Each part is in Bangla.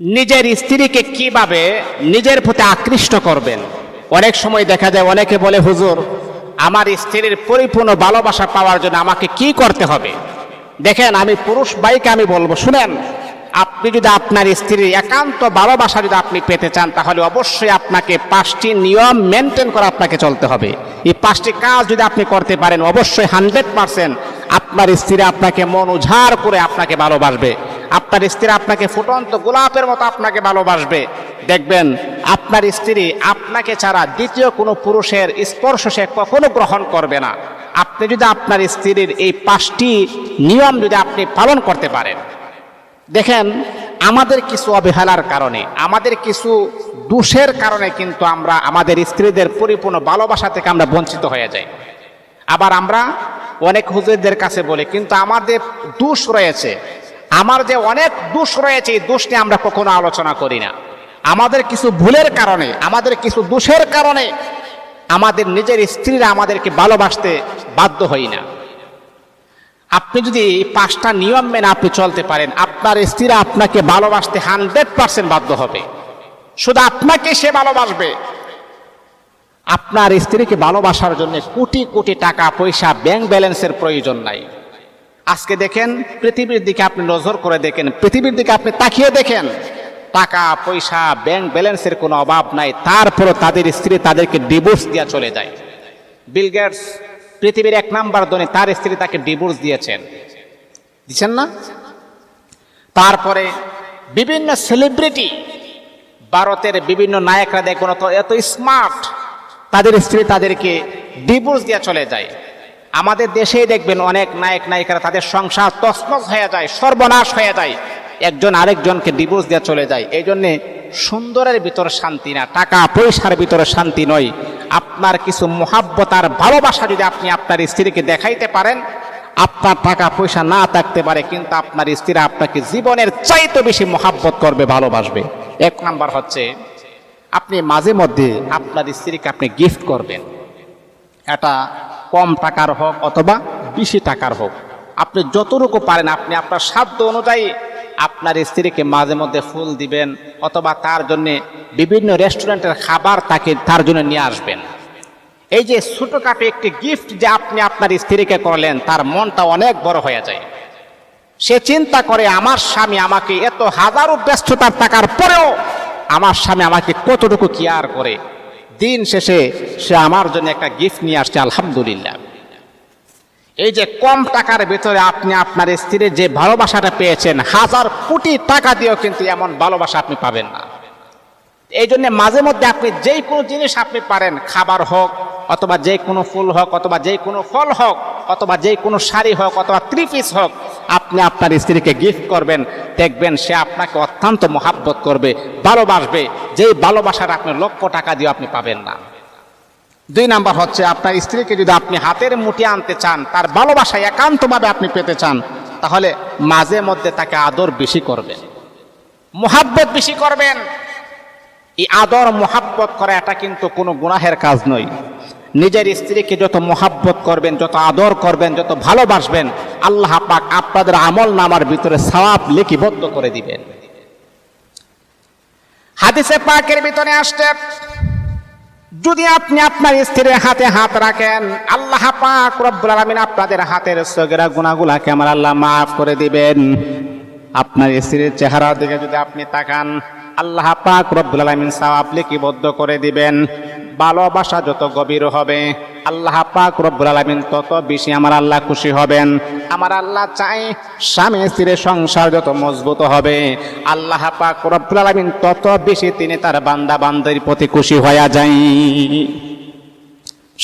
নিজের স্ত্রীকে কীভাবে নিজের প্রতি আকৃষ্ট করবেন? অনেক সময় দেখা যায়, অনেকে বলে, হুজুর, আমার স্ত্রীর পরিপূর্ণ ভালোবাসা পাওয়ার জন্য আমাকে কি করতে হবে? দেখেন, আমি পুরুষ, বাইকে আমি বলব, শুনেন, আপনি যদি আপনার স্ত্রীর একান্ত ভালোবাসা যদি আপনি পেতে চান, তাহলে অবশ্যই আপনাকে পাঁচটি নিয়ম মেনটেন করে আপনাকে চলতে হবে। এই পাঁচটি কাজ যদি আপনি করতে পারেন, অবশ্যই হান্ড্রেড পারসেন্ট আপনার স্ত্রী আপনাকে মন উজাড় করে আপনাকে ভালোবাসবে। আপনার স্ত্রী আপনাকে ফুটন্ত গোলাপের মতো আপনাকে ভালোবাসবে। দেখবেন, আপনার স্ত্রী আপনাকে ছাড়া দ্বিতীয় কোনো পুরুষের স্পর্শ সে কখনো গ্রহণ করবে না। আপনি যদি আপনার স্ত্রীর এই পাঁচটি নিয়ম যদি আপনি পালন করতে পারেন। দেখেন, আমাদের কিছু অবহেলার কারণে, আমাদের কিছু দোষের কারণে কিন্তু আমরা আমাদের স্ত্রীদের পরিপূর্ণ ভালোবাসা থেকে আমরা বঞ্চিত হয়ে যাই। আবার আমরা অনেক হুজুরদের কাছে বলি, কিন্তু আমাদের দোষ রয়েছে। আমার যে অনেক দোষ রয়েছে, এই দোষ নিয়ে আমরা কখনো আলোচনা করি না। আমাদের কিছু ভুলের কারণে, আমাদের কিছু দোষের কারণে আমাদের নিজের স্ত্রীরা আমাদেরকে ভালোবাসতে বাধ্য হই না। আপনি যদি এই পাঁচটা নিয়ম মেনে আপনি চলতে পারেন, আপনার স্ত্রীরা আপনাকে ভালোবাসতে হান্ড্রেড পার্সেন্ট বাধ্য হবে। শুধু আপনাকে সে ভালোবাসবে। আপনার স্ত্রীকে ভালোবাসার জন্য কোটি কোটি টাকা পয়সা ব্যাংক ব্যালেন্সের প্রয়োজন নাই। আজকে দেখেন, পৃথিবীর দিকে আপনি নজর করে দেখেন, পৃথিবীর দিকে আপনি তাকিয়ে দেখেন, টাকা, পয়সা ব্যাংক ব্যালেন্সের কোনো অভাব নাই, তারপরও তাদের স্ত্রী তাদেরকে ডিভোর্স দেওয়া চলে যায়। বিল গেটস পৃথিবীর এক নাম্বার ধনী, তার স্ত্রী তাকে ডিভোর্স দিয়েছেন। দিচ্ছেন না? তারপরে বিভিন্ন সেলিব্রিটি ভারতের বিভিন্ন নায়করা দেখুন এত স্মার্ট তাদের স্ত্রী তাদেরকে ডিভোর্স দিয়ে চলে যায়। আমাদের দেশেই দেখবেন অনেক নায়ক, নায়িকারা তাদের সংসার তসমস হয়ে যায়, সর্বনাশ হয়ে যায়। একজন আরেকজনকে ডিভোর্স দিয়ে চলে যায়। এই জন্যে সুন্দরের ভিতর শান্তি না, টাকা পয়সার ভিতরে শান্তি নয়। আপনার কিছু মহাব্বত আর ভালোবাসা যদি আপনি আপনার স্ত্রীকে দেখাইতে পারেন, আপনার টাকা পয়সা না থাকতে পারে, কিন্তু আপনার স্ত্রী আপনাকে জীবনের চাইতে বেশি মহাব্বত করবে, ভালোবাসবে। এক নাম্বার হচ্ছে, আপনি মাঝে মধ্যে আপনার স্ত্রীকে আপনি গিফট করবেন। এটা কম টাকার হোক অথবা বেশি টাকার হোক। আপনি যতটুকু পারেন, আপনি আপনার সাধ্য অনুযায়ী আপনার স্ত্রীকে মাঝে মধ্যে ফুল দিবেন অথবা তার জন্য বিভিন্ন রেস্টুরেন্টের খাবার তাকে তার জন্য নিয়ে আসবেন। এই যে ছোটখাটো একটি গিফট যে আপনি আপনার স্ত্রীকে করলেন, তার মনটা অনেক বড় হয়ে যায়। সে চিন্তা করে, আমার স্বামী আমাকে এত হাজারো ব্যস্ততার টাকার পরেও আমার স্বামী আমাকে কতটুকু কেয়ার করে? দিন শেষে সে আমার জন্য একটা গিফট নিয়ে আসছে, আলহামদুলিল্লাহ। এই যে কম টাকার ভিতরে আপনি আপনার স্ত্রীর যে ভালোবাসাটা পেয়েছেন, হাজার কোটি টাকা দিয়েও কিন্তু এমন ভালোবাসা আপনি পাবেন না। এই জন্য মাঝে মধ্যে আপনি যেই কোনো জিনিস আপনি পারেন, খাবার হোক, অথবা যে কোনো ফুল হোক, অথবা যে কোনো ফল হোক, অথবা যে কোনো শাড়ি হোক, অথবা থ্রি পিস হোক আপনি আপনার স্ত্রীকে গিফট করবেন, দেখবেন সে আপনাকে অত্যন্ত মহাব্বত করবে, ভালোবাসবে। যেই ভালোবাসার আপনি লক্ষ টাকা দিয়ে আপনি পাবেন না। দুই নাম্বার হচ্ছে, আপনার স্ত্রীকে যদি আপনি হাতের মুঠে আনতে চান, তার ভালোবাসা একান্তভাবে আপনি পেতে চান, তাহলে মাঝে মধ্যে তাকে আদর বেশি করবেন। মোহাব্বত বেশি করবেন। এই আদর, মোহাব্বত করা এটা কিন্তু কোনো গুনাহের কাজ নয়। নিজের স্ত্রীকে যত মোহাব্বত করবেন, যত আদর করবেন, যত ভালোবাসবেন আল্লাহ পাক আপনাদের আমল নামার ভিতরে সওয়াব লিখিবদ্ধ করে দিবেন। হাদিসে পাকের ভিতরে আসতে যদি আপনি আপনার স্ত্রীর হাতে হাত রাখেন, আল্লাহ পাক রব্বুল আলামিন আপনাদের হাতের সগেরা গুনাহগুলাকে আমার আল্লাহ মাফ করে দিবেন। আপনার স্ত্রীর চেহারার দিকে যদি আপনি তাকান, আল্লাহ পাক রব্বুল আলামিন সওয়াব লিপিবদ্ধ করে দিবেন। ভালোবাসা যত গভীর হবে, আল্লাহ পাক রব্বুল আলামিন তত বেশি আমার আল্লাহ খুশি হবেন। আমার আল্লাহ চাই স্বামী স্ত্রীর সংসার যত মজবুত হবে। আল্লাহ পাক রব্বুল আলামিন তত বেশি তিনি তার বান্দা বান্দির প্রতি খুশি হয়ে যায়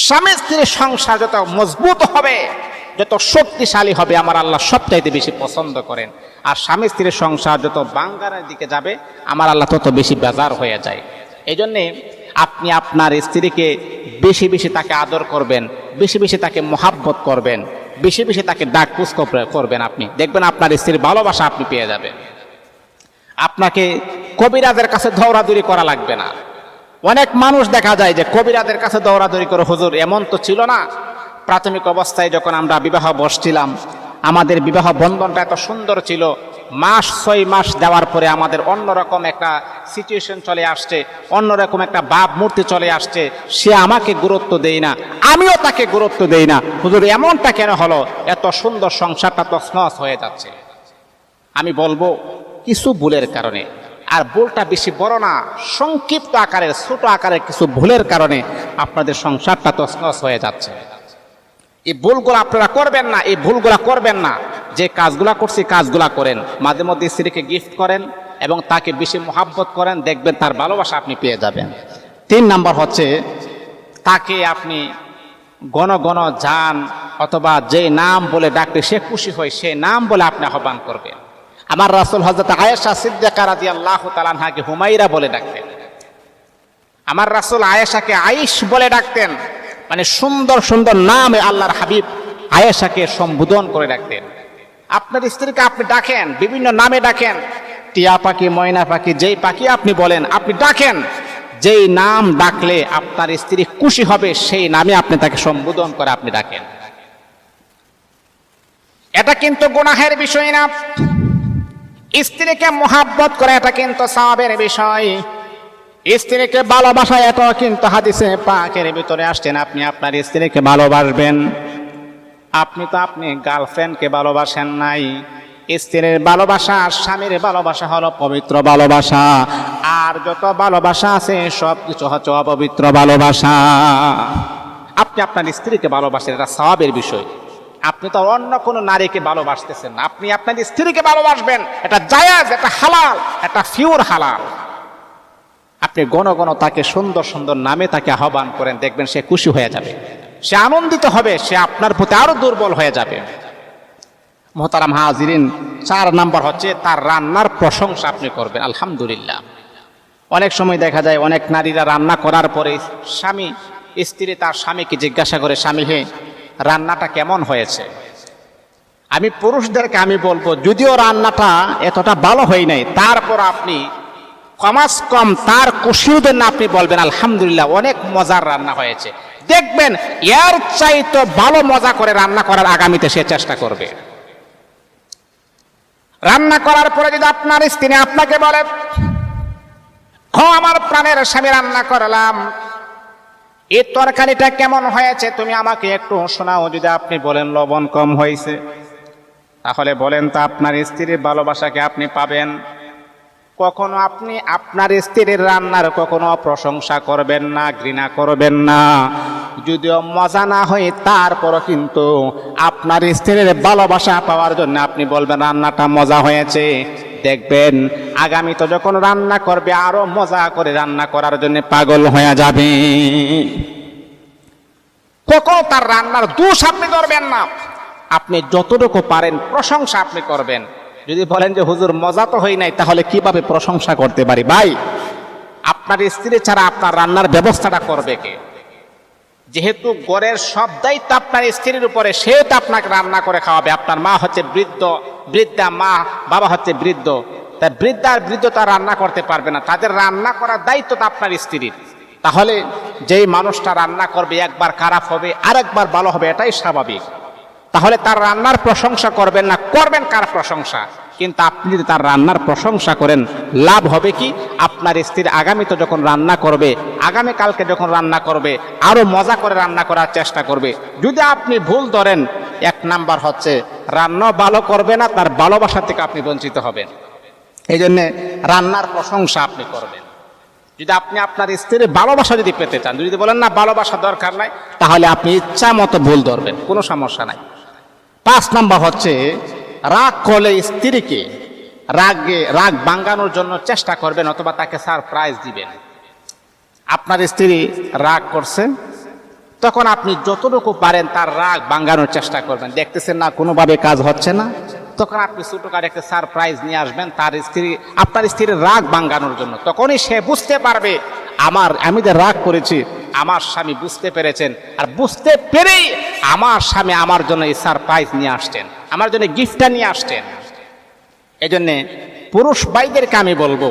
স্বামী স্ত্রীর সংসার যত মজবুত হবে, যত শক্তিশালী হবে, আমার আল্লাহ সবচাইতে বেশি পছন্দ করেন। আর স্বামী স্ত্রীর সংসার যত বাঙ্গারের দিকে যাবে, আমার আল্লাহ তত বেশি বেজার হয়ে যায়। এই জন্যে আপনি আপনার স্ত্রীকে বেশি বেশি তাকে আদর করবেন, বেশি বেশি তাকে মহাব্বত করবেন। বেশি বেশি তাকে ডাক পুষ করবেন আপনি। দেখবেন আপনার স্ত্রীর ভালোবাসা আপনি পেয়ে যাবেন। আপনাকে কবিরাজের কাছে দৌড়াদৌড়ি করা লাগবে না। অনেক মানুষ দেখা যায় যে কবিরাজের কাছে দৌড়াদৌড়ি করে, হুজুর, এমন তো ছিল না? প্রাথমিক অবস্থায় যখন আমরা বিবাহ বসছিলাম, আমাদের বিবাহ বন্ধনটা এত সুন্দর ছিল মাস, ছয় মাস দেওয়ার পরে আমাদের অন্যরকম একটা সিচুয়েশন চলে আসছে, অন্যরকম একটা বাপ মূর্তি চলে আসছে। সে আমাকে গুরুত্ব দেয় না, আমিও তাকে গুরুত্ব দেই না। হুজুর, এমনটা কেন হলো? এত সুন্দর সংসারটা তছনছ হয়ে যাচ্ছে। আমি বলব, কিছু ভুলের কারণে, আর ভুলটা বেশি বড় না, সংক্ষিপ্ত আকারের, ছোট আকারের কিছু ভুলের কারণে আপনাদের সংসারটা তছনছ হয়ে যাচ্ছে। এই ভুলগুলো আপনারা করবেন না, এই ভুলগুলো করবেন না। যে কাজগুলা করছি, কাজগুলা করেন। মাঝে মধ্যে স্ত্রীকে গিফট করেন এবং তাকে বেশি মোহাব্বত করেন, দেখবেন তার ভালোবাসা আপনি পেয়ে যাবেন। তিন নাম্বার হচ্ছে, তাকে আপনি গণ গণ যান অথবা যে নাম বলে ডাকলে সে খুশি হয়, সে নাম বলে আপনি আহ্বান করবেন। আমার রাসুল হজরত আয়েশা সিদ্দিকা রাজি আল্লাহ তালানহাকে হুমাইরা বলে ডাকতেন। আমার রাসুল আয়েশাকে আইস বলে ডাকতেন। মানে সুন্দর সুন্দর নামে আল্লাহর হাবিব আয়েশাকে সম্বোধন করে ডাকতেন। আপনার স্ত্রীকে আপনি ডাকেন, বিভিন্ন নামে ডাকেন। টিয়া পাখি, ময়না পাখি, যেই পাখি আপনি বলেন, আপনি ডাকেন। যেই নাম ডাকলে আপনার স্ত্রী খুশি হবে, সেই নামে আপনি তাকে সম্বোধন করে আপনি ডাকেন। এটা কিন্তু গুনাহের বিষয় না। স্ত্রীকে মোহাব্বত করে এটা কিন্তু সাবের বিষয়। স্ত্রীকে ভালোবাসা এটা কিন্তু হাদিসে পাকের ভিতরে আসছেন আপনি আপনার স্ত্রীকে ভালোবাসবেন। আপনি তো আপনি গার্লফ্রেন্ডকে ভালোবাসেন নাই। স্ত্রীর ভালোবাসা, স্বামীর ভালোবাসা হলো পবিত্র ভালোবাসা। আর যত ভালোবাসা আছে, সব কিছু হচ্ছে অপবিত্র ভালোবাসা। আপনি আপনার স্ত্রীকে ভালোবাসেন, এটা সবের বিষয়। আপনি তো অন্য কোনো নারীকে ভালোবাসতেছেন আপনি আপনার স্ত্রীকে ভালোবাসবেন, এটা জায়াজ, এটা হালাল, এটা ফিউর হালাল। আপনি গণ গণ তাকে সুন্দর সুন্দর নামে তাকে আহ্বান করেন, দেখবেন সে খুশি হয়ে যাবে। সে আনন্দিত হবে, সে আপনার প্রতি আরও দুর্বল হয়ে যাবে। মোহতারাম হাজিরিন, চার নাম্বার হচ্ছে তার রান্নার প্রশংসা আপনি করবেন, আলহামদুলিল্লাহ। অনেক সময় দেখা যায় অনেক নারীরা রান্না করার পরে স্বামী, স্ত্রী তার স্বামীকে জিজ্ঞাসা করে, স্বামী হে, রান্নাটা কেমন হয়েছে? আমি পুরুষদেরকে আমি বলব, যদিও রান্নাটা এতটা ভালো হয় নাই, তারপর আপনি কমাস কম, তার খুশির না আপনি বলবেন, আলহামদুলিল্লাহ, অনেক মজার রান্না হয়েছে। দেখবেন, এর চাইতো ভালো মজা করে রান্না করার আগামীতে সে চেষ্টা করবে। রান্না করার পরে যদি আপনার স্ত্রী আপনাকে বলে হ আমার প্রাণের স্বামী রান্না করলাম। এই তরকারিটা কেমন হয়েছে? তুমি আমাকে একটু শোনাও, যদি আপনি বলেন লবণ কম হয়েছে। তাহলে বলেন তো, আপনার স্ত্রীর ভালোবাসাকে আপনি পাবেন? কখনো আপনি আপনার স্ত্রীর রান্নার কখনো প্রশংসা করবেন না, ঘৃণা করবেন না। যদিও মজা না হয়, তারপরও কিন্তু আপনার স্ত্রীর ভালোবাসা পাওয়ার জন্য আপনি বলবেন, রান্নাটা মজা হয়েছে। দেখবেন, আগামী তো যখন রান্না করবে, আরও মজা করে রান্না করার জন্য পাগল হয়ে যাবে। কখনো তার রান্নার দোষ আপনি ধরবেন না। আপনি যতটুকু পারেন, প্রশংসা আপনি করবেন। যদি বলেন যে, হুজুর, মজা তো হয় নাই, তাহলে কীভাবে প্রশংসা করতে পারি? ভাই, আপনার স্ত্রী ছাড়া আপনার রান্নার ব্যবস্থাটা করবে কে? যেহেতু গড়ের সব দায়িত্ব আপনার স্ত্রীর উপরে, সে তো আপনাকে রান্না করে খাওয়াবে। আপনার মা হচ্ছে বৃদ্ধ, বৃদ্ধা মা, বাবা হচ্ছে বৃদ্ধ। তাই বৃদ্ধা আর বৃদ্ধ তার রান্না করতে পারবে না। তাদের রান্না করার দায়িত্ব তো আপনার স্ত্রীর। তাহলে যেই মানুষটা রান্না করবে, একবার খারাপ হবে, আরেকবার ভালো হবে, এটাই স্বাভাবিক। তাহলে তার রান্নার প্রশংসা করবেন না। করবেন কার প্রশংসা? কিন্তু আপনি যদি তার রান্নার প্রশংসা করেন, লাভ হবে কি? আপনার স্ত্রীর আগামীতে যখন রান্না করবে, আগামী কালকে যখন রান্না করবে, আরও মজা করে রান্না করার চেষ্টা করবে। যদি আপনি ভুল ধরেন, এক নাম্বার হচ্ছে, রান্না ভালো করবে না, তার ভালোবাসা থেকে আপনি বঞ্চিত হবেন। এই জন্যে রান্নার প্রশংসা আপনি করবেন। যদি আপনি আপনার স্ত্রীর ভালোবাসা যদি পেতে চান, যদি বলেন না ভালোবাসা দরকার নাই, তাহলে আপনি ইচ্ছা মতো ভুল ধরবেন, কোনো সমস্যা নাই। পাঁচ নাম্বার হচ্ছে, রাগ করলে স্ত্রীকে রাগে, রাগ ভাঙ্গানোর জন্য চেষ্টা করবেন অথবা তাকে সারপ্রাইজ দিবেন। আপনার স্ত্রী রাগ করছে, তখন আপনি যতটুকু পারেন তার রাগ ভাঙ্গানোর চেষ্টা করবেন। দেখতেছেন না, কোনোভাবে কাজ হচ্ছে না। তখন আপনি ছোটকার একটা সারপ্রাইজ নিয়ে আসবেন, তার স্ত্রী, আপনার স্ত্রীর রাগ ভাঙ্গানোর জন্য। তখনই সে বুঝতে পারবে, আমার, আমি যে রাগ করেছি আমার স্বামী বুঝতে পেরেছেন। আর বুঝতে পেরেই আমার স্বামী আমার জন্য এই সারপ্রাইজ নিয়ে আসতেন আমার জন্য গিফটটা নিয়ে আসতেন এই জন্যে পুরুষ বাইদেরকে আমি বলব,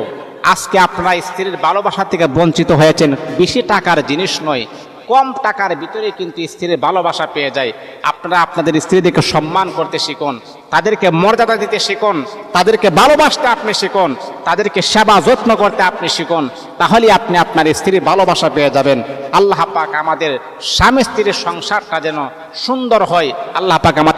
আজকে আপনারা স্ত্রীর ভালোবাসা থেকে বঞ্চিত হয়েছেন। বেশি টাকার জিনিস নয় কম টাকার ভিতরে কিন্তু স্ত্রীর ভালোবাসা পেয়ে যায়। আপনারা আপনাদের স্ত্রীদেরকে সম্মান করতে শিখুন, তাদেরকে মর্যাদা দিতে শিখুন, তাদেরকে ভালোবাসতে আপনি শিখুন, তাদেরকে সেবা যত্ন করতে আপনি শিখুন, তাহলে আপনি আপনার স্ত্রীর ভালোবাসা পেয়ে যাবেন। আল্লাহ পাক আমাদের স্বামী স্ত্রীর সংসারটা যেন সুন্দর হয়। আল্লাহ পাক আমার